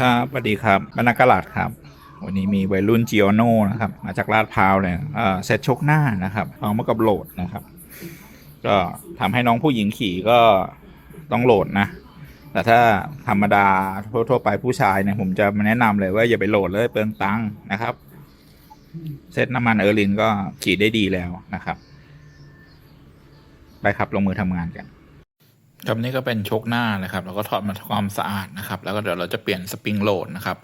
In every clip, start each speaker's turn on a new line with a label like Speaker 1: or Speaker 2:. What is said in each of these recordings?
Speaker 1: ครับสวัสดีครับบรรณากลาดครับ วันนี้มีวัยรุ่นจิโอโนนะครับ มาจากลาดพร้าวเลยเอ่อเซตชกหน้านะครับพร้อมกับโหลดนะครับ ก็ทำให้น้องผู้หญิงขี่ก็ต้องโหลดนะ แต่ถ้าธรรมดาทั่วๆไปผู้ชายเนี่ยผมจะแนะนำเลยว่าอย่าไปโหลดเลยเปลืองตังค์นะครับ เซตน้ำมันเออร์ลินก็ขี่ได้ดีแล้วนะครับ ไปครับลงมือทำงานกัน ครับนี่ก็เป็นชคหน้านะครับ แล้วก็ถอดมาทำความสะอาดนะครับ แล้วก็เดี๋ยวเราจะเปลี่ยนสปริงโหลดนะครับ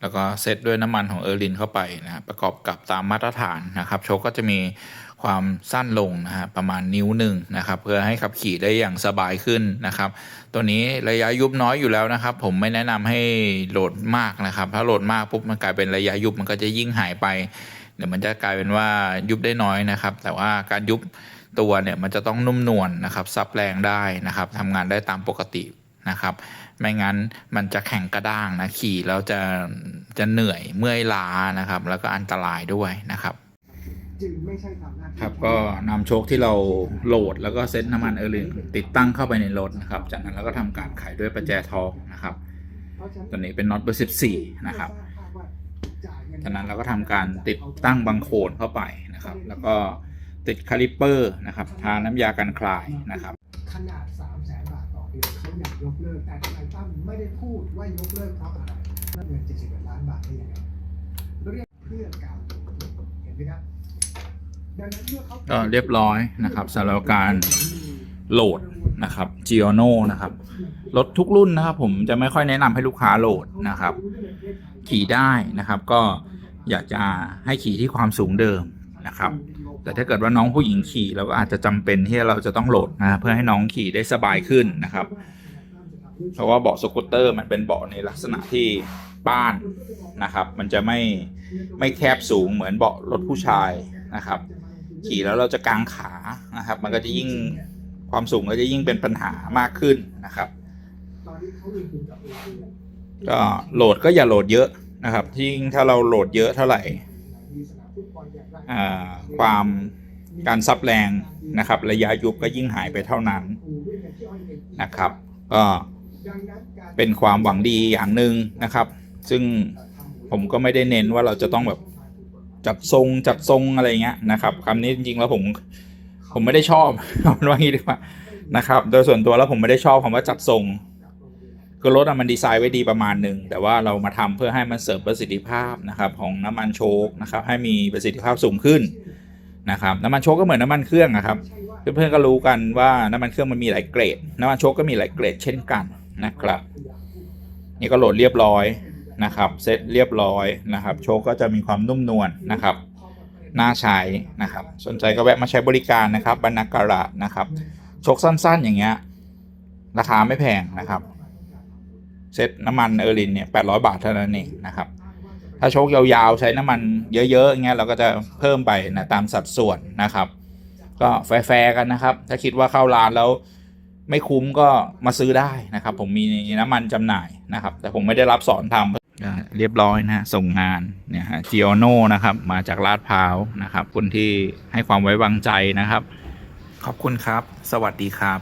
Speaker 1: แล้วก็เซตด้วยน้ำมันของเออร์ลินเข้าไปนะครับประกอบกับตามมาตรฐานนะครับชคก็จะมีความสั้นลงนะฮะประมาณนิ้วหนึ่งนะครับ เพื่อให้ขับขี่ได้อย่างสบายขึ้นนะครับ ตัวนี้ระยะยุบน้อยอยู่แล้วนะครับ ผมไม่แนะนำให้โหลดมากนะครับ ถ้าโหลดมากปุ๊บมันกลายเป็นระยะยุบมันก็จะยิ่งหายไปเดี๋ยวมันจะกลายเป็นว่ายุบได้น้อยนะครับ แต่ว่าการยุบ ตัวเนี่ยมันจะต้องนุ่มนวลนะครับซับแรงได้นะครับทำงานได้ตามปกตินะครับ ไม่งั้นมันจะแข็งกระด้างนะขี่แล้วจะจะเหนื่อยเมื่อยล้านะครับ แล้วก็อันตรายด้วยนะครับ
Speaker 2: จึงไม่ใช่ทำหน้าที่
Speaker 1: ครับก็นำโชคที่เราโหลดแล้วก็เซ็ตน้ำมันเออร์ลินติดตั้งเข้าไปในรถนะครับ จากนั้นเราก็ทำการไขด้วยประแจทองนะครับ
Speaker 2: เพราะฉะ
Speaker 1: ตัวนี้เป็นน็อตเบอร์14 นะครับ
Speaker 2: จ่ายเงิน
Speaker 1: จากนั้นเราก็ทำการติดตั้งบังโคลนเข้าไปนะครับ แล้วก็ ติดคาลิปเปอร์นะครับทาน้ำยากันคลายนะครับ
Speaker 2: ขนาด3 0 0แสนบาทต่อเดือนเขาอยากยกเลิกแต่ทนายตั้มไม่ได้พูดว่ายกเลิกเพราะอะไรนั่นเงิน71ล้านบาทได้ยังไงเรียกเพื่อนเก่าเห็นไหมครับดังนั้นเมื่อเขา
Speaker 1: ก็เรียบร้อยนะครับสำหรับการโหลดนะครับ g i o n o นะครับรถทุกรุ่นนะครับ ผมจะไม่ค่อยแนะนำให้ลูกค้าโหลดนะครับ ขี่ได้นะครับ ก็อยากจะให้ขี่ที่ความสูงเดิมนะครับ แต่ถ้าเกิดว่าน้องผู้หญิงขี่เราก็อาจจะจำเป็นที่เราจะต้องโหลดนะเพื่อให้น้องขี่ได้สบายขึ้นนะครับ เพราะว่าเบาะสกูตเตอร์มันเป็นเบาะในลักษณะที่ป้านนะครับ มันจะไม่ไม่แคบสูงเหมือนเบาะรถผู้ชายนะครับ ขี่แล้วเราจะกางขานะครับ มันก็จะยิ่งความสูงก็จะยิ่งเป็นปัญหามากขึ้นนะครับ
Speaker 2: ก็
Speaker 1: โหลดก็อย่าโหลดเยอะนะครับยิ่งถ้าเราโหลดเยอะเท่าไหร่ ความการซับแรงนะครับ ระยะยุบก็ยิ่งหายไปเท่านั้นนะครับ ก็เป็นความหวังดีอย่างหนึ่งนะครับ ซึ่งผมก็ไม่ได้เน้นว่าเราจะต้องแบบจัดทรงจัดทรงอะไรเงี้ยนะครับคำนี้จริงๆแล้วผมผมไม่ได้ชอบเอาเป็นว่างี้ดีกว่านะครับ โดยส่วนตัวแล้วผมไม่ได้ชอบคำว่าจัดทรง คือรถอะมันดีไซน์ไว้ดีประมาณหนึ่งแต่ว่าเรามาทำเพื่อให้มันเสริมประสิทธิภาพนะครับของน้ำมันโชคนะครับให้มีประสิทธิภาพสูงขึ้นนะครับน้ำมันโชคก็เหมือนน้ำมันเครื่องนะครับเพื่อนๆก็รู้กันว่าน้ำมันเครื่องมันมีหลายเกรด น้ำมันโชคก็มีหลายเกรดเช่นกันนะครับ นี่ก็โหลดเรียบร้อยนะครับเซตเรียบร้อยนะครับ โชคก็จะมีความนุ่มนวลนะครับน่าใช้นะครับ สนใจก็แวะมาใช้บริการนะครับบรรณาการะนะครับ โชคสั้นๆอย่างเงี้ยราคาไม่แพงนะครับ เซตน้ำมันเออรินเนี่ย800บาทเท่านั้นเองนะครับถ้าโชคยาวๆใช้น้ำมันเยอะๆอย่างเงี้ยเราก็จะเพิ่มไปนะตามสัดส่วนนะครับ ก็แฟร์ๆกันนะครับ ถ้าคิดว่าเข้าร้านแล้วไม่คุ้มก็มาซื้อได้นะครับ ผมมีน้ำมันจำหน่ายนะครับ แต่ผมไม่ได้รับสอนทำเรียบร้อยนะฮะส่งงานเนี่ยฮะจิโอโนนะครับ มาจากลาดพร้าวนะครับคนที่ให้ความไว้วางใจนะครับ ขอบคุณครับ สวัสดีครับ